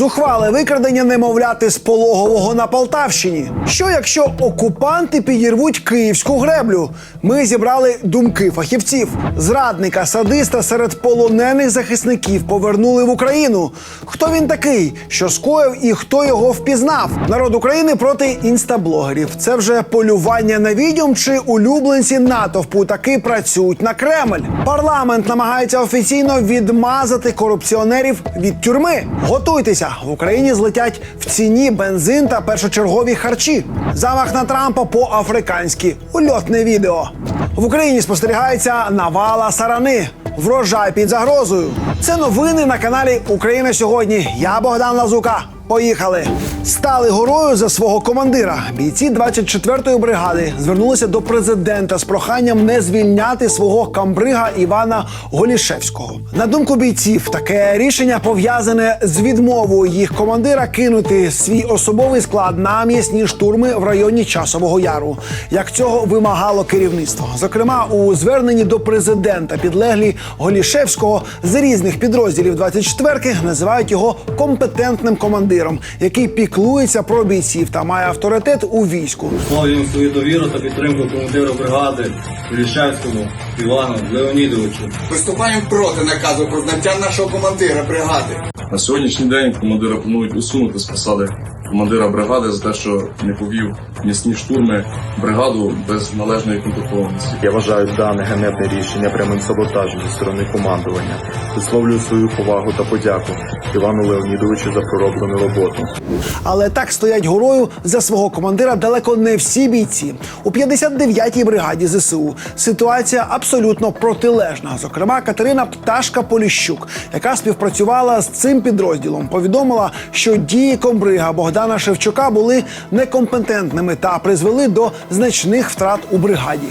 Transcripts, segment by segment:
Зухвале викрадення немовляти з пологового на Полтавщині. Що якщо окупанти підірвуть київську греблю? Ми зібрали думки фахівців. Зрадника садиста серед полонених захисників повернули в Україну. Хто він такий? Що скоїв і хто його впізнав? Народ України проти інстаблогерів. Це вже полювання на відьом чи улюбленці натовпу таки працюють на Кремль. Парламент намагається офіційно відмазати корупціонерів від тюрми. Готуйтеся, в Україні злетять в ціні бензин та першочергові харчі. Замах на Трампа по-африканськи. Ульотне відео. В Україні спостерігається навала сарани. Врожай під загрозою. Це новини на каналі Україна сьогодні. Я Богдан Лазука. Поїхали. Стали горою за свого командира. Бійці 24-ї бригади звернулися до президента з проханням не звільняти свого камбрига Івана Голішевського. На думку бійців, таке рішення пов'язане з відмовою їх командира кинути свій особовий склад на м'ясні штурми в районі Часового Яру, як цього вимагало керівництво. Зокрема, у зверненні до президента підлеглі Голішевського з різних підрозділів 24-ки називають його компетентним командиром, який піклується про бійців та має авторитет у війську. Висловлюємо свою довіру та підтримку командиру бригади Лішевському Івану Леонідовичу. Виступаємо проти наказу про знаття нашого командира бригади. На сьогоднішній день командира планують усунути з посади командира бригади за те, що не повів місні штурми бригаду без належної комплектованості. Я вважаю дане ганебне рішення прямим саботажем зі сторони командування. Висловлюю свою повагу та подяку Івану Леонідовичу за пророблену роботу. Але так стоять горою за свого командира далеко не всі бійці. У 59-й бригаді ЗСУ ситуація абсолютно протилежна. Зокрема, Катерина Пташка Поліщук, яка співпрацювала з цим підрозділом, повідомила, що дії комбрига Богдана Шевчука були некомпетентними та призвели до значних втрат у бригаді.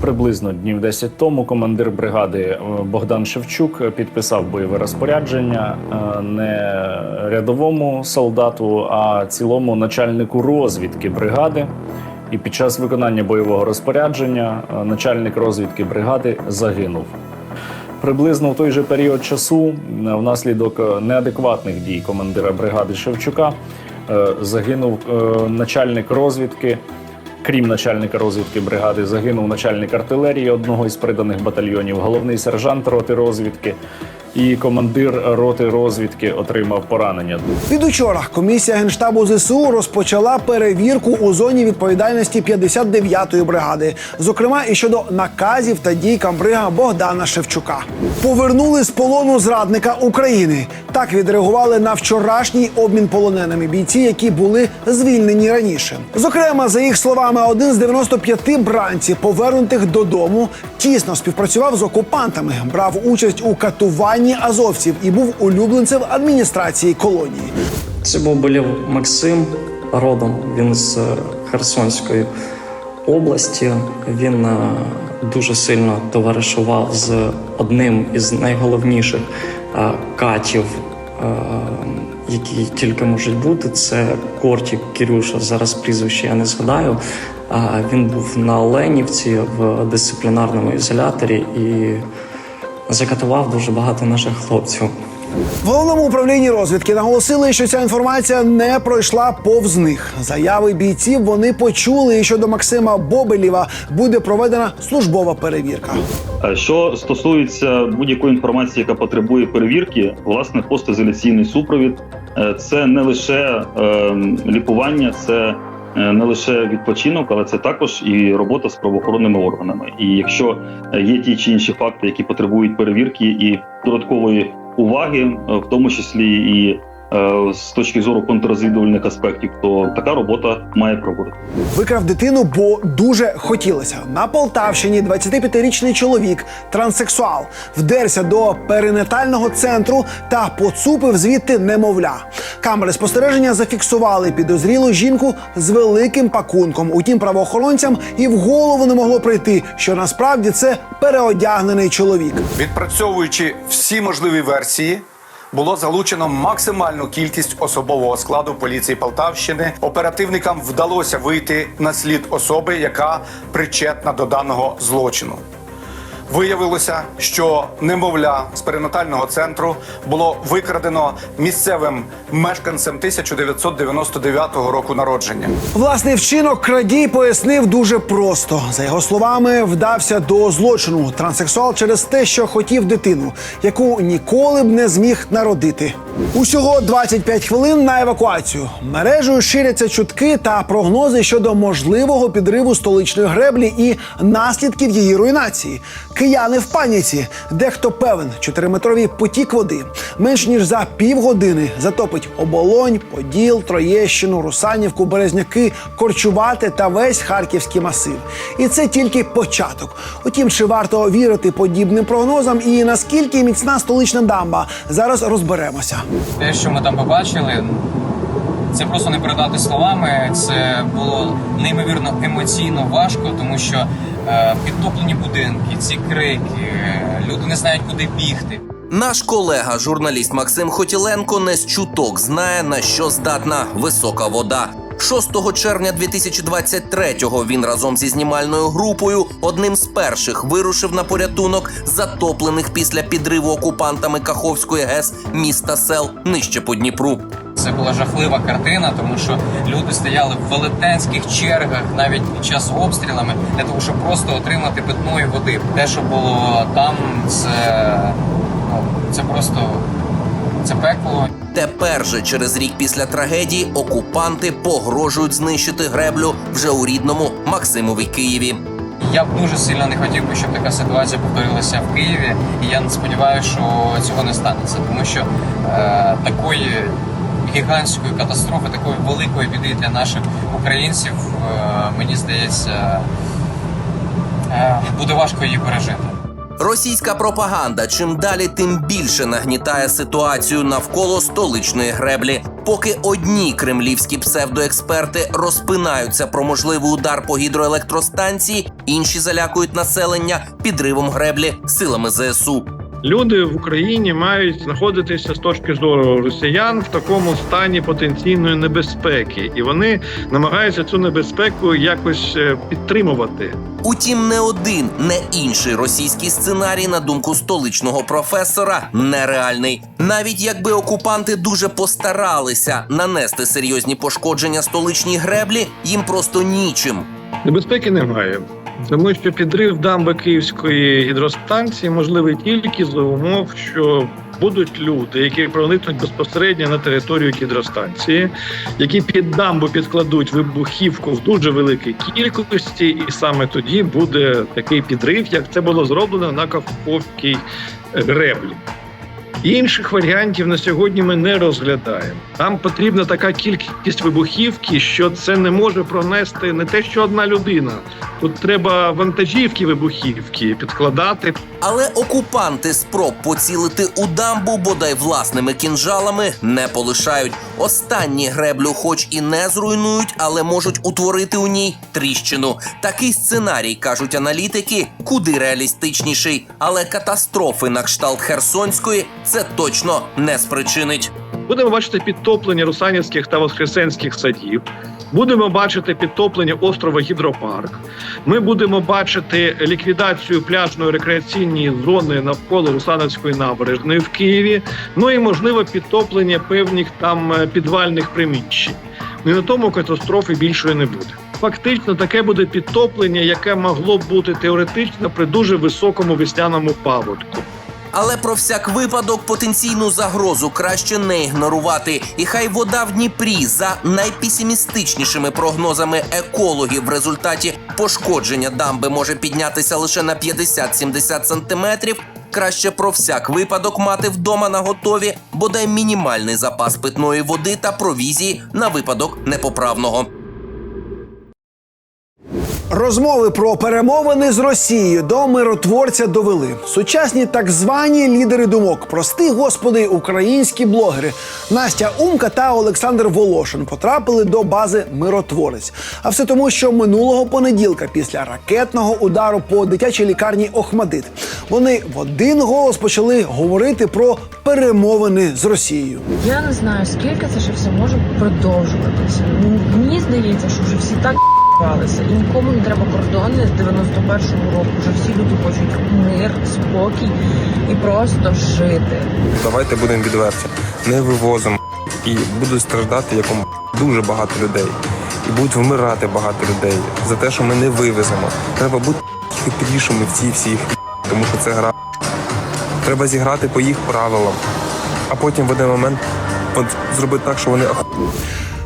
Приблизно днів 10 тому командир бригади е, Богдан Шевчук підписав бойове розпорядження е, не рядовому солдату, а цілому начальнику розвідки бригади. І під час виконання бойового розпорядження е, начальник розвідки бригади загинув. Приблизно в той же період часу, е, внаслідок е, неадекватних дій командира бригади Шевчука, е, загинув начальник розвідки. Крім начальника розвідки бригади, загинув начальник артилерії одного із приданих батальйонів, головний сержант роти розвідки і командир роти розвідки отримав поранення. Від учора комісія генштабу ЗСУ розпочала перевірку у зоні відповідальності 59-ї бригади, зокрема і щодо наказів та дій камбрига Богдана Шевчука. Повернули з полону зрадника України. Так відреагували на вчорашній обмін полоненими бійці, які були звільнені раніше. Зокрема, за їх словами, один з 95 бранців, повернутих додому, тісно співпрацював з окупантами, брав участь у катуванні азовців і був улюбленцем адміністрації колонії. Це був болів Максим родом. Він з Херсонської області. Він е, дуже сильно товаришував з одним із найголовніших е, катів, е, які тільки можуть бути. Це Кортік Кірюша. Зараз прізвище я не згадаю. Він був на Оленівці в дисциплінарному ізоляторі і закатував дуже багато наших хлопців. В головному управлінні розвідки наголосили, що ця інформація не пройшла повз них. Заяви бійців вони почули, і щодо Максима Бобелєва буде проведена службова перевірка. Е, Що стосується будь-якої інформації, яка потребує перевірки, власне, постізоляційний супровід е, це не лише е, лікування, це не лише відпочинок, але це також і робота з правоохоронними органами. І якщо е, є ті чи інші факти, які потребують перевірки і додаткової уваги, е, в тому числі і е, з точки зору контррозвідувальних аспектів, то така робота має проводити. Викрав дитину, бо дуже хотілося. На Полтавщині 25-річний чоловік, транссексуал, вдерся до перинатального центру та поцупив звідти немовля. Камери спостереження зафіксували підозрілу жінку з великим пакунком. Утім, правоохоронцям і в голову не могло прийти, що насправді це переодягнений чоловік. Відпрацьовуючи всі можливі версії. Було залучено максимальну кількість особового складу поліції Полтавщини. Оперативникам вдалося вийти на слід особи, яка причетна до даного злочину. Виявилося, що немовля з перинатального центру було викрадено місцевим мешканцем 1999 року народження. Власний вчинок крадій пояснив дуже просто. За його словами, вдався до злочину транссексуал через те, що хотів дитину, яку ніколи б не зміг народити. Усього 25 хвилин на евакуацію. Мережею ширяться чутки та прогнози щодо можливого підриву столичної греблі і наслідків її руйнації. Кияни в паніці. Дехто певен, чотириметровий потік води менш ніж за півгодини затопить оболонь, Поділ, Троєщину, Русанівку, Березняки, Корчувати та весь харківський масив. І це тільки початок. Утім, чи варто вірити подібним прогнозам і наскільки міцна столична дамба? Зараз розберемося. Те, що ми там побачили, це просто не передати словами. Це було неймовірно емоційно важко, тому що е, підтоплені будинки, ці крики, люди не знають, куди бігти. Наш колега, журналіст Максим Хотіленко, не з чуток знає на що здатна висока вода. 6 червня 2023-го він разом зі знімальною групою одним з перших вирушив на порятунок затоплених після підриву окупантами Каховської ГЕС міста сел нижче по Дніпру. Це була жахлива картина, тому що люди стояли в велетенських чергах навіть під час обстрілами для того, щоб просто отримати питної води. Те, що було там, це, ну, це просто це пекло. Тепер же, через рік після трагедії, окупанти погрожують знищити греблю вже у рідному Максимові Києві. Я б дуже сильно не хотів би, щоб така ситуація повторилася в Києві, і я не сподіваюся, що цього не станеться, тому що е, такої гігантської катастрофи, такої великої біди для наших українців, е, мені здається, е, буде важко її пережити. Російська пропаганда чим далі, тим більше нагнітає ситуацію навколо столичної греблі. Поки одні кремлівські псевдоексперти розпинаються про можливий удар по гідроелектростанції, інші залякують населення підривом греблі силами ЗСУ. Люди в Україні мають знаходитися з точки зору росіян в такому стані потенційної небезпеки, і вони намагаються цю небезпеку якось е, підтримувати. Утім, не один, не інший російський сценарій, на думку столичного професора, нереальний. Навіть якби окупанти дуже постаралися нанести серйозні пошкодження столичній греблі, їм просто нічим. Небезпеки немає. Тому що підрив дамби Київської гідростанції можливий тільки за умов, що будуть люди, які проникнуть безпосередньо на територію гідростанції, які під дамбу підкладуть вибухівку в дуже великій кількості, і саме тоді буде такий підрив, як це було зроблено на Каховській греблі. Інших варіантів на сьогодні ми не розглядаємо. Там потрібна така кількість вибухівки, що це не може пронести не те, що одна людина. Тут треба вантажівки вибухівки підкладати. Але окупанти спроб поцілити у дамбу бодай власними кінжалами не полишають. Останні греблю, хоч і не зруйнують, але можуть утворити у ній тріщину. Такий сценарій кажуть аналітики, куди реалістичніший, але катастрофи на кшталт Херсонської це точно не спричинить. Будемо бачити підтоплення русанівських та воскресенських садів. Будемо бачити підтоплення острова Гідропарк. Ми будемо бачити ліквідацію пляжної рекреаційної зони навколо Русановської набережної в Києві. Ну і можливо підтоплення певних там е, підвальних приміщень. Ну і на тому катастрофи більшої не буде. Фактично, таке буде підтоплення, яке могло б бути теоретично при дуже високому весняному паводку. Але про всяк випадок потенційну загрозу краще не ігнорувати. І хай вода в Дніпрі за найпесимістичнішими прогнозами екологів в результаті пошкодження дамби може піднятися лише на 50-70 сантиметрів. Краще про всяк випадок мати вдома на готові бодай мінімальний запас питної води та провізії на випадок непоправного. Розмови про перемовини з Росією до миротворця довели сучасні так звані лідери думок, прости господи, українські блогери Настя Умка та Олександр Волошин потрапили до бази миротворець. А все тому, що минулого понеділка, після ракетного удару по дитячій лікарні Охмадит, вони в один голос почали говорити про перемовини з Росією. Я не знаю, скільки це ще все може продовжуватися. Ну, Мені здається, що вже всі так заїбалися. І нікому не треба кордони з 91-го року. Вже всі люди хочуть мир, спокій і просто жити. Давайте будемо відверті. Не вивозимо і будуть страждати якому дуже багато людей. І будуть вмирати багато людей за те, що ми не вивеземо. Треба бути хитрішими в цій всій тому що це гра. Треба зіграти по їх правилам, а потім в один момент от, зробити так, що вони ах...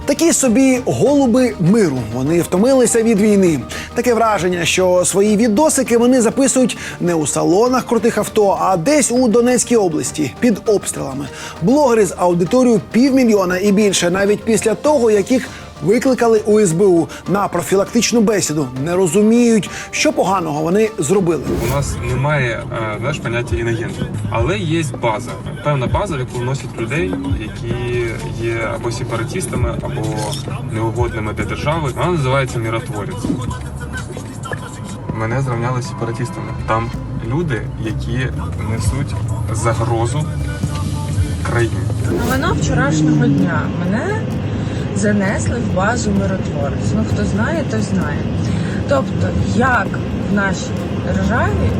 Такі собі голуби миру. Вони втомилися від війни. Таке враження, що свої відосики вони записують не у салонах крутих авто, а десь у Донецькій області під обстрілами. Блогери з аудиторією півмільйона і більше, навіть після того, як їх викликали у СБУ на профілактичну бесіду, не розуміють, що поганого вони зробили. У нас немає е, знаєш, поняття інагенту, але є база, певна база, в яку вносять людей, які є або сепаратистами, або неугодними для держави. Вона називається миротворець. Мене зрівняли з сепаратистами. Там люди, які несуть загрозу країні. Новина вчорашнього дня мене занесли в базу миротворець. Ну хто знає, той знає. Тобто, як в нашій державі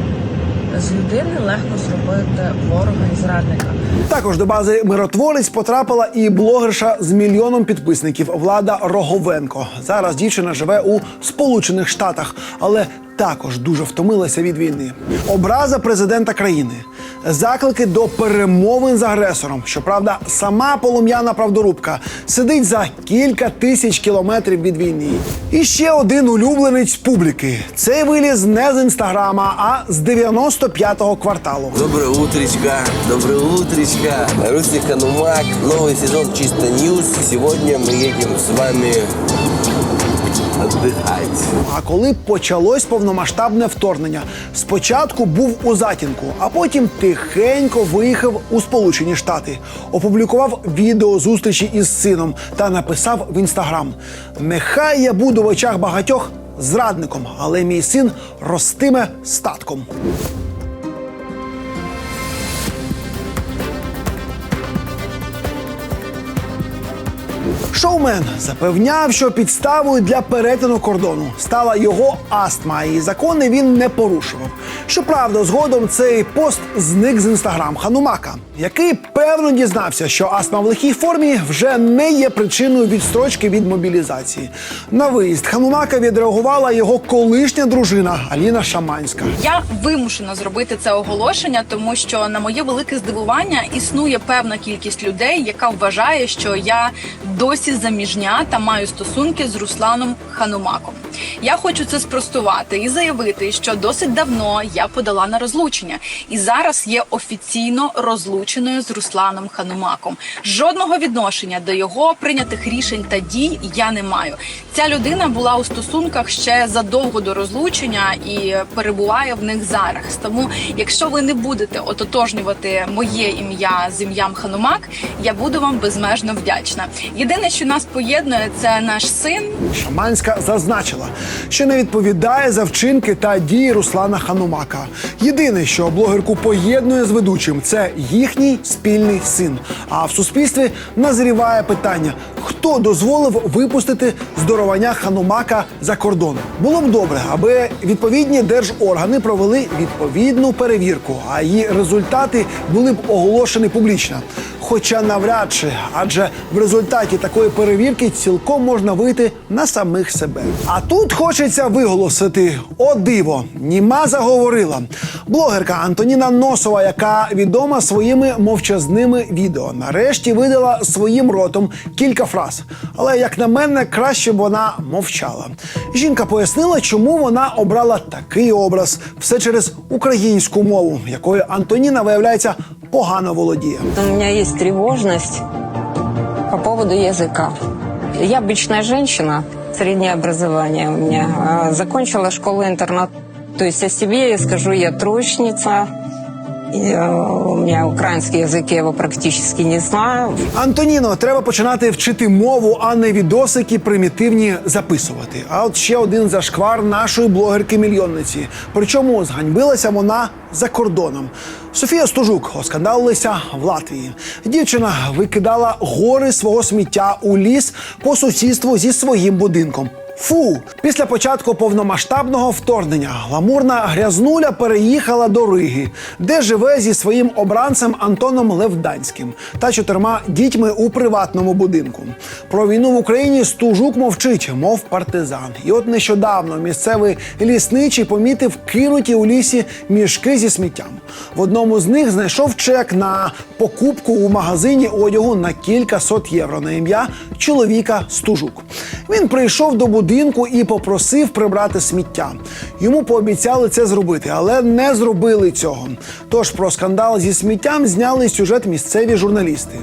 з людини легко зробити ворога і зрадника. Також до бази миротворець потрапила і блогерша з мільйоном підписників Влада Роговенко. Зараз дівчина живе у Сполучених Штатах, але також дуже втомилася від війни. Образа президента країни, заклики до перемовин з агресором. Щоправда, сама полум'яна правдорубка сидить за кілька тисяч кілометрів від війни. І ще один улюбленець публіки. Цей виліз не з інстаграма, а з 95-го кварталу. Доброе утречко, доброе утречко. Русик Ханумак, новый сезон Чисто Ньюс. Сегодня мы едем с вами А коли почалось повномасштабне вторгнення, спочатку був у затінку, а потім тихенько виїхав у Сполучені Штати, опублікував відео зустрічі із сином та написав в інстаграм: Нехай я буду в очах багатьох зрадником, але мій син ростиме статком. Шоумен запевняв, що підставою для перетину кордону стала його астма, і закони він не порушував. Щоправда, згодом цей пост зник з інстаграм Ханумака, який певно дізнався, що астма в лихій формі вже не є причиною відстрочки від мобілізації. На виїзд Ханумака відреагувала його колишня дружина Аліна Шаманська. Я вимушена зробити це оголошення, тому що на моє велике здивування існує певна кількість людей, яка вважає, що я досі заміжня та маю стосунки з Русланом Ханумаком. Я хочу це спростувати і заявити, що досить давно я подала на розлучення і зараз є офіційно розлученою з Русланом Ханумаком. Жодного відношення до його прийнятих рішень та дій я не маю. Ця людина була у стосунках ще задовго до розлучення і перебуває в них зараз. Тому, якщо ви не будете ототожнювати моє ім'я з ім'ям Ханумак, я буду вам безмежно вдячна. Єдине, що нас поєднує, це наш син. Шаманська зазначила, що не відповідає за вчинки та дії Руслана Ханумака. Єдине, що блогерку поєднує з ведучим, це їхній спільний син. А в суспільстві назріває питання: хто дозволив випустити здоровання Ханумака за кордон? Було б добре, аби відповідні держоргани провели відповідну перевірку, а її результати були б оголошені публічно. Хоча навряд чи, адже в результаті такої перевірки цілком можна вийти на самих себе. А тут хочеться виголосити: о диво, німа заговорила. Блогерка Антоніна Носова, яка відома своїми мовчазними відео, нарешті видала своїм ротом кілька фраз. Але як на мене, краще б вона мовчала. Жінка пояснила, чому вона обрала такий образ все через українську мову, якою Антоніна виявляється погано володіє. У меня есть тревожность по поводу языка. Я обычная женщина, среднее образование у меня. Закончила школу-интернат. То есть о себе я скажу, я троечница. Э, у меня украинский язык, я его практически не знаю. Антоніно, треба починати вчити мову, а не відосики примітивні записувати. А от ще один зашквар нашої блогерки-мільйонниці. Причому зганьбилася вона за кордоном. Софія Стужук оскандалилася в Латвії. Дівчина викидала гори свого сміття у ліс по сусідству зі своїм будинком. Фу, після початку повномасштабного вторгнення гламурна грязнуля переїхала до Риги, де живе зі своїм обранцем Антоном Левданським та чотирма дітьми у приватному будинку. Про війну в Україні Стужук мовчить, мов партизан. І от нещодавно місцевий лісничий помітив кинуті у лісі мішки зі сміттям. В одному з них знайшов чек на покупку у магазині одягу на кілька сот євро на ім'я чоловіка Стужук. Він прийшов до будинку і попросив прибрати сміття. Йому пообіцяли це зробити, але не зробили цього. Тож про скандал зі сміттям зняли сюжет місцеві журналісти.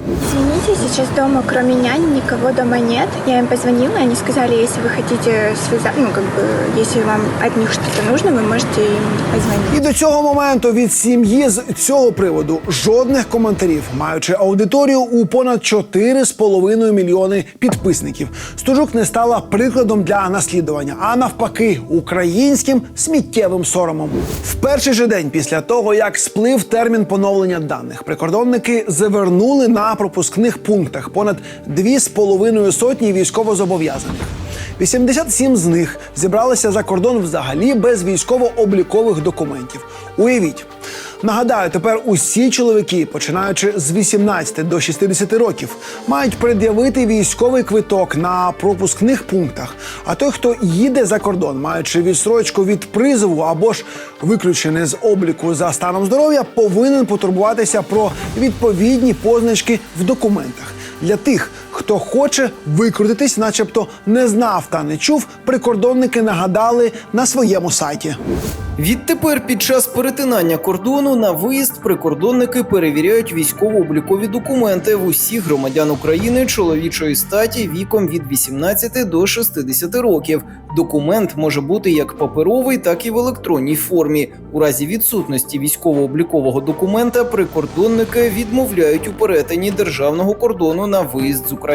Извините, сейчас дома кроме няни никого дома нет. Я им позвонила, и они сказали, если вы хотите связать, ну, как бы, если вам от них что-то нужно, вы можете им позвонить. І до цього моменту від сім'ї з цього приводу жодних коментарів, маючи аудиторію у понад 4,5 мільйони підписників. Стужук не стала прикладом для наслідування, а навпаки, українським сміттєвим соромом. В перший же день після того, як сплив термін поновлення даних, прикордонники завернули на пропускних пунктах понад 2,5 сотні військовозобов'язаних. 87 з них зібралися за кордон взагалі без військово-облікових документів. Уявіть. Нагадаю, тепер усі чоловіки, починаючи з 18 до 60 років, мають пред'явити військовий квиток на пропускних пунктах. А той, хто їде за кордон, маючи відсрочку від призову або ж виключений з обліку за станом здоров'я, повинен потурбуватися про відповідні позначки в документах. Для тих, хто хоче викрутитись, начебто не знав та не чув, прикордонники нагадали на своєму сайті. Відтепер під час перетинання кордону на виїзд прикордонники перевіряють військово-облікові документи в усіх громадян України чоловічої статі віком від 18 до 60 років. Документ може бути як паперовий, так і в електронній формі. У разі відсутності військово-облікового документа прикордонники відмовляють у перетині державного кордону на виїзд з України.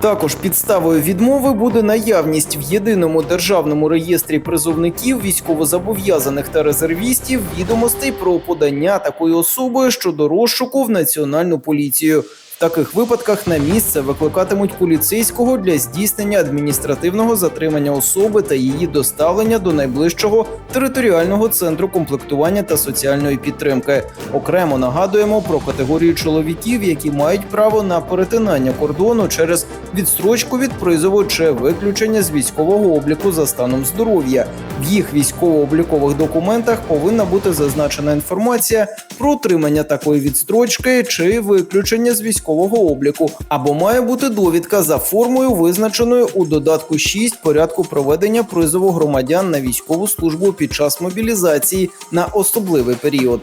Також підставою відмови буде наявність в єдиному державному реєстрі призовників військовозобов'язаних та резервістів відомостей про подання такої особи щодо розшуку в національну поліцію. Таких випадках на місце викликатимуть поліцейського для здійснення адміністративного затримання особи та її доставлення до найближчого територіального центру комплектування та соціальної підтримки. Окремо нагадуємо про категорію чоловіків, які мають право на перетинання кордону через відстрочку від призову чи виключення з військового обліку за станом здоров'я. В їх військово-облікових документах повинна бути зазначена інформація про отримання такої відстрочки чи виключення з військового обліку, або має бути довідка за формою, визначеною у додатку 6 порядку проведення призову громадян на військову службу під час мобілізації на особливий період.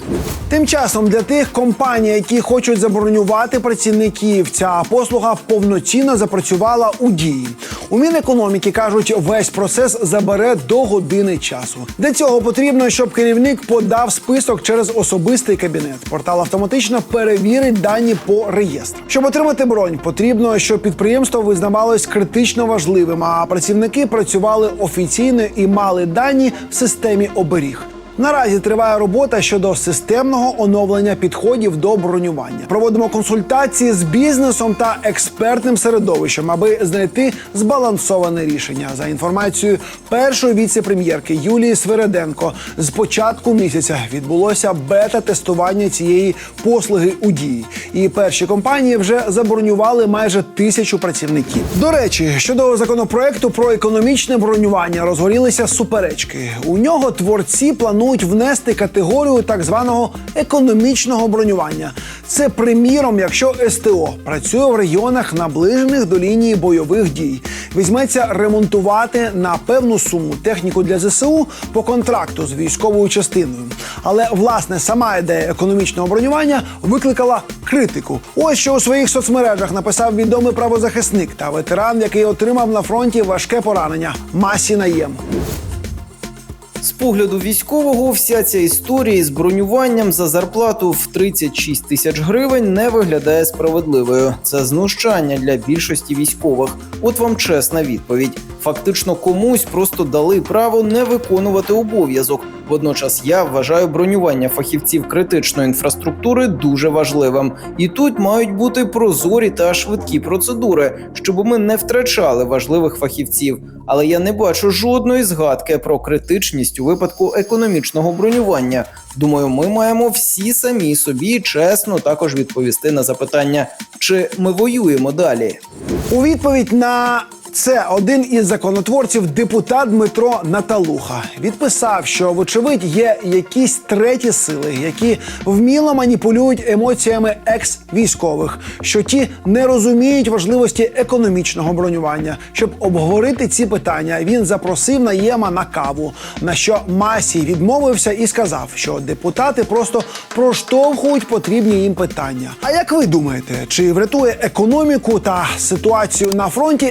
Тим часом для тих компаній, які хочуть забронювати працівників, ця послуга повноцінно запрацювала у дії. У Мінекономіки кажуть, весь процес забере до години часу. Для цього потрібно, щоб керівник подав список через особистий кабінет. Портал автоматично перевірить дані по реєстру. Щоб отримати бронь, потрібно, щоб підприємство визнавалось критично важливим, а працівники працювали офіційно і мали дані в системі оберіг. Наразі триває робота щодо системного оновлення підходів до бронювання. Проводимо консультації з бізнесом та експертним середовищем, аби знайти збалансоване рішення. За інформацією першої віце-прем'єрки Юлії Свереденко, з початку місяця відбулося бета-тестування цієї послуги у дії. І перші компанії вже забронювали майже тисячу працівників. До речі, щодо законопроекту про економічне бронювання розгорілися суперечки. У нього творці планують внести категорію так званого економічного бронювання. Це приміром, якщо СТО працює в регіонах, наближених до лінії бойових дій, візьметься ремонтувати на певну суму техніку для ЗСУ по контракту з військовою частиною. Але власне сама ідея економічного бронювання викликала критику. Ось що у своїх соцмережах написав відомий правозахисник та ветеран, який отримав на фронті важке поранення Масі Наєм. З погляду військового, вся ця історія з бронюванням за зарплату в 36 тисяч гривень не виглядає справедливою. Це знущання для більшості військових. От вам чесна відповідь. Фактично комусь просто дали право не виконувати обов'язок. Водночас я вважаю бронювання фахівців критичної інфраструктури дуже важливим. І тут мають бути прозорі та швидкі процедури, щоб ми не втрачали важливих фахівців. Але я не бачу жодної згадки про критичність у випадку економічного бронювання. Думаю, ми маємо всі самі собі чесно також відповісти на запитання, чи ми воюємо далі. У відповідь на це один із законотворців, депутат Дмитро Наталуха, відписав, що вочевидь є якісь треті сили, які вміло маніпулюють емоціями екс-військових, що ті не розуміють важливості економічного бронювання. Щоб обговорити ці питання, він запросив наєма на каву. На що Масій відмовився і сказав, що депутати просто проштовхують потрібні їм питання. А як ви думаєте, чи врятує економіку та ситуацію на фронті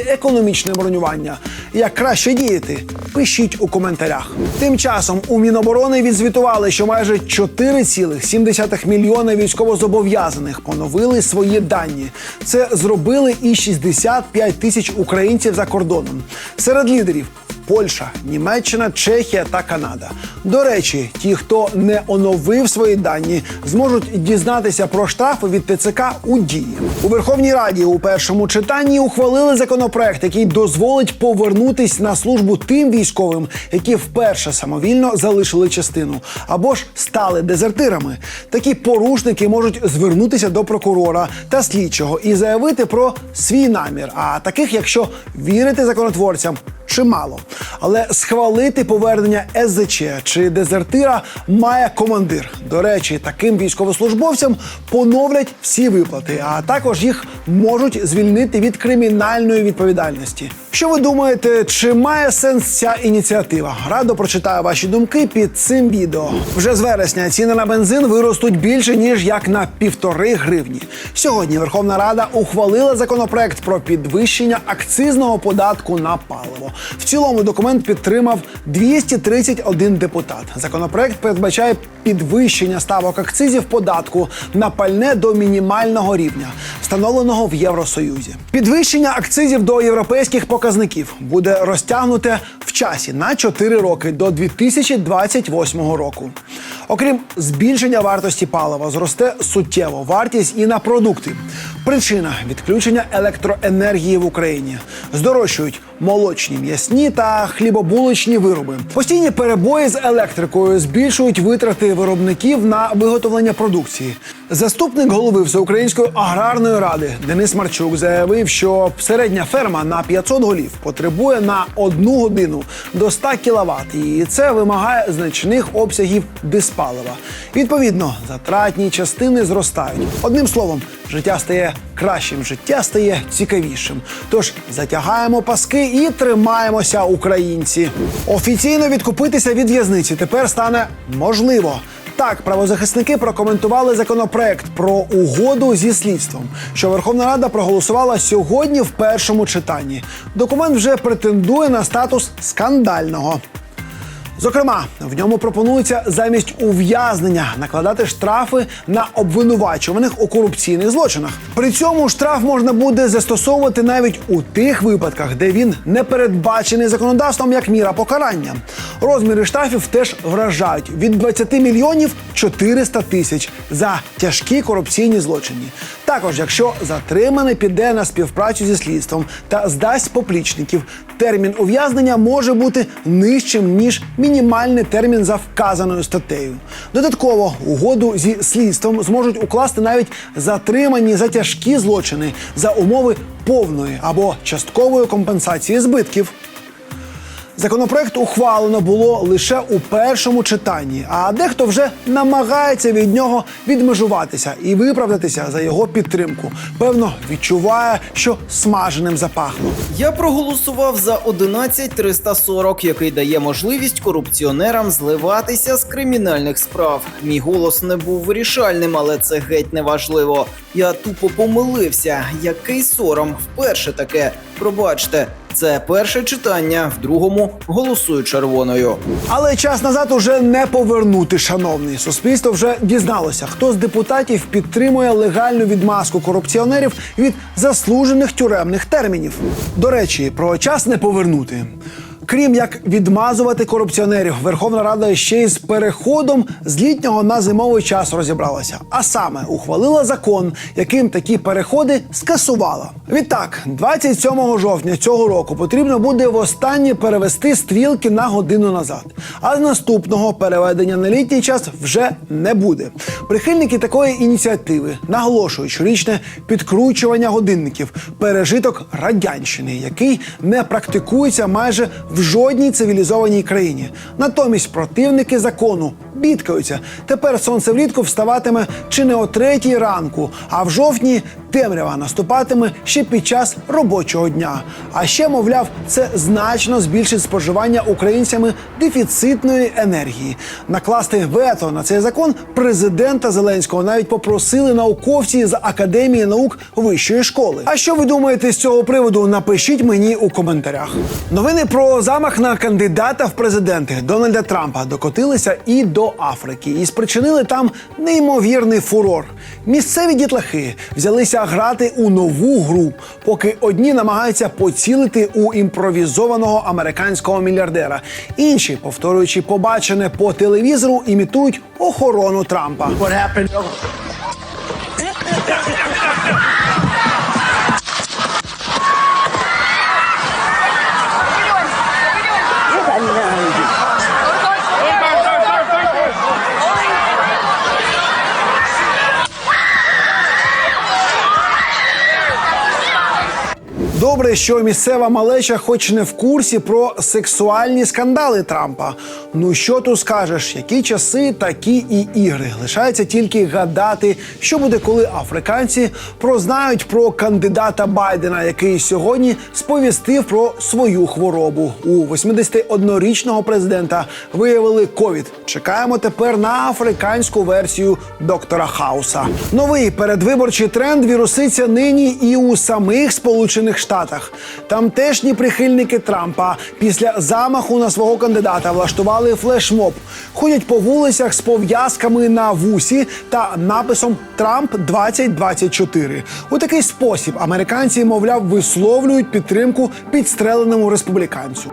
економічне бронювання? Як краще діяти? Пишіть у коментарях. Тим часом у Міноборони відзвітували, що майже 4,7 мільйона військовозобов'язаних поновили свої дані. Це зробили і 65 тисяч українців за кордоном. Серед лідерів Польща, Німеччина, Чехія та Канада. До речі, ті, хто не оновив свої дані, зможуть дізнатися про штрафи від ТЦК у дії. У Верховній Раді у першому читанні ухвалили законопроект, який дозволить повернутись на службу тим військовим, які вперше самовільно залишили частину або ж стали дезертирами. Такі порушники можуть звернутися до прокурора та слідчого і заявити про свій намір. А таких, якщо вірити законотворцям, чимало. Але схвалити повернення СЗЧ чи дезертира має командир. До речі, таким військовослужбовцям поновлять всі виплати, а також їх можуть звільнити від кримінальної відповідальності. Що ви думаєте, чи має сенс ця ініціатива? Радо прочитаю ваші думки під цим відео. Вже з вересня ціни на бензин виростуть більше ніж як на півтори гривні. Сьогодні Верховна Рада ухвалила законопроект про підвищення акцизного податку на паливо. В цілому документ підтримав 231 депутат. Законопроект передбачає підвищення ставок акцизів податку на пальне до мінімального рівня, встановленого в Євросоюзі. Підвищення акцизів до європейських показників буде розтягнуте в часі на 4 роки до 2028 року. Окрім збільшення вартості палива, зросте суттєво вартість і на продукти. Причина відключення електроенергії в Україні. Здорожчують молочні, м'ясні та хлібобулочні вироби. Постійні перебої з електрикою збільшують витрати виробників на виготовлення продукції. Заступник голови Всеукраїнської аграрної ради Денис Марчук заявив, що середня ферма на 500 голів потребує на одну годину до 100 кВт, і це вимагає значних обсягів диспалива. Відповідно, затратні частини зростають. Одним словом, життя стає кращим, життя стає цікавішим. Тож затягаємо паски і тримаємося, українці. Офіційно відкупитися від в'язниці тепер стане можливо. Так, правозахисники прокоментували законопроект про угоду зі слідством, що Верховна Рада проголосувала сьогодні в першому читанні. Документ вже претендує на статус скандального. Зокрема, в ньому пропонується замість ув'язнення накладати штрафи на обвинувачуваних у корупційних злочинах. При цьому штраф можна буде застосовувати навіть у тих випадках, де він не передбачений законодавством як міра покарання. Розміри штрафів теж вражають від 20 мільйонів 400 тисяч за тяжкі корупційні злочини. Також, якщо затриманий піде на співпрацю зі слідством та здасть поплічників, термін ув'язнення може бути нижчим ніж мінімальний термін за вказаною статтею. Додатково угоду зі слідством зможуть укласти навіть затримані за тяжкі злочини за умови повної або часткової компенсації збитків. Законопроект ухвалено було лише у першому читанні, а дехто вже намагається від нього відмежуватися і виправдатися за його підтримку. Певно, відчуває, що смаженим запахло. Я проголосував за 11340, який дає можливість корупціонерам зливатися з кримінальних справ. Мій голос не був вирішальним, але це геть не важливо. Я тупо помилився. Який сором вперше таке. Пробачте, це перше читання, в другому голосую червоною. Але час назад уже не повернути, шановний. Суспільство вже дізналося, хто з депутатів підтримує легальну відмазку корупціонерів від заслужених тюремних термінів. До речі, про час не повернути. Крім як відмазувати корупціонерів, Верховна Рада ще й з переходом з літнього на зимовий час розібралася. А саме ухвалила закон, яким такі переходи скасувала. Відтак, 27 жовтня цього року потрібно буде востаннє перевести стрілки на годину назад. А з наступного переведення на літній час вже не буде. Прихильники такої ініціативи наголошують, що річне підкручування годинників пережиток радянщини, який не практикується майже в жодній цивілізованій країні. Натомість противники закону бідкаються. Тепер сонце влітку вставатиме чи не о третій ранку, а в жовтні темрява наступатиме ще під час робочого дня. А ще, мовляв, це значно збільшить споживання українцями дефіцитної енергії. Накласти вето на цей закон президента Зеленського навіть попросили науковці з академії наук вищої школи. А що ви думаєте з цього приводу? Напишіть мені у коментарях. Новини про замах на кандидата в президенти Дональда Трампа докотилися і до Африки, і спричинили там неймовірний фурор. Місцеві дітлахи взялися грати у нову гру, поки одні намагаються поцілити у імпровізованого американського мільярдера, інші, повторюючи побачене по телевізору, імітують охорону Трампа. Добре, що місцева малеча, хоч не в курсі про сексуальні скандали Трампа. Ну що тут скажеш, які часи, такі і ігри. Лишається тільки гадати, що буде, коли африканці прознають про кандидата Байдена, який сьогодні сповістив про свою хворобу. У 81-річного президента виявили ковід. Чекаємо тепер на африканську версію доктора Хауса. Новий передвиборчий тренд віруситься нині і у самих Сполучених Штатах. Тамтешні прихильники Трампа після замаху на свого кандидата влаштували флешмоб. Ходять по вулицях з пов'язками на вусі та написом Трамп 2024 У такий спосіб американці, мовляв, висловлюють підтримку підстреленому республіканцю.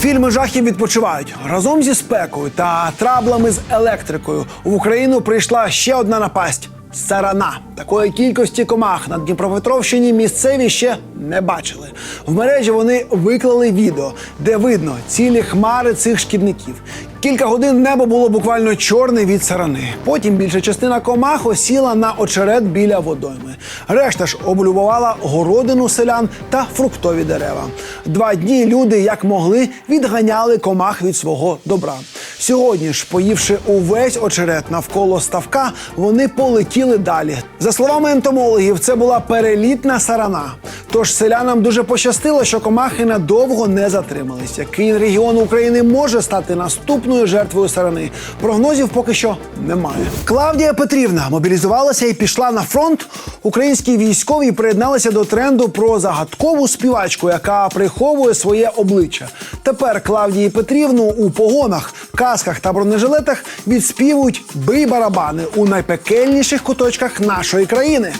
Фільми жахів відпочивають разом зі спекою та траблами з електрикою. В Україну прийшла ще одна напасть. Сарана такої кількості комах на Дніпропетровщині місцеві ще не бачили. В мережі вони виклали відео, де видно цілі хмари цих шкідників. Кілька годин небо було буквально чорне від сарани. Потім більша частина комах осіла на очерет біля водойми. Решта ж облюбувала городину селян та фруктові дерева. Два дні люди, як могли, відганяли комах від свого добра. Сьогодні ж, поївши увесь очерет навколо ставка, вони полетіли далі. За словами ентомологів, це була перелітна сарана. Тож селянам дуже пощастило, що комахи надовго не затримались. Який регіон України може стати наступною жертвою сарани? Прогнозів поки що немає. Клавдія Петрівна мобілізувалася і пішла на фронт. Українські військові приєдналися до тренду про загадкову співачку, яка приховує своє обличчя. Тепер Клавдії Петрівну у погонах, касках та бронежилетах відспівують бий барабани у найпекельніших куточках нашої країни.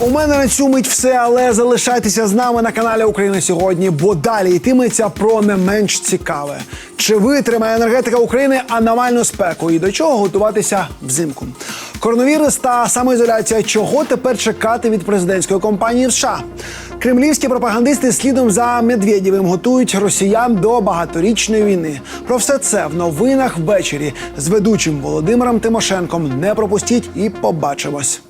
У мене на цю мить все, але залишайтеся з нами на каналі Україна сьогодні, бо далі йтиметься про не менш цікаве. Чи витримає енергетика України аномальну спеку і до чого готуватися взимку? Коронавірус та самоізоляція. Чого тепер чекати від президентської кампанії в США? Кремлівські пропагандисти слідом за Медведєвим готують росіян до багаторічної війни. Про все це в новинах ввечері з ведучим Володимиром Тимошенком. Не пропустіть і побачимось.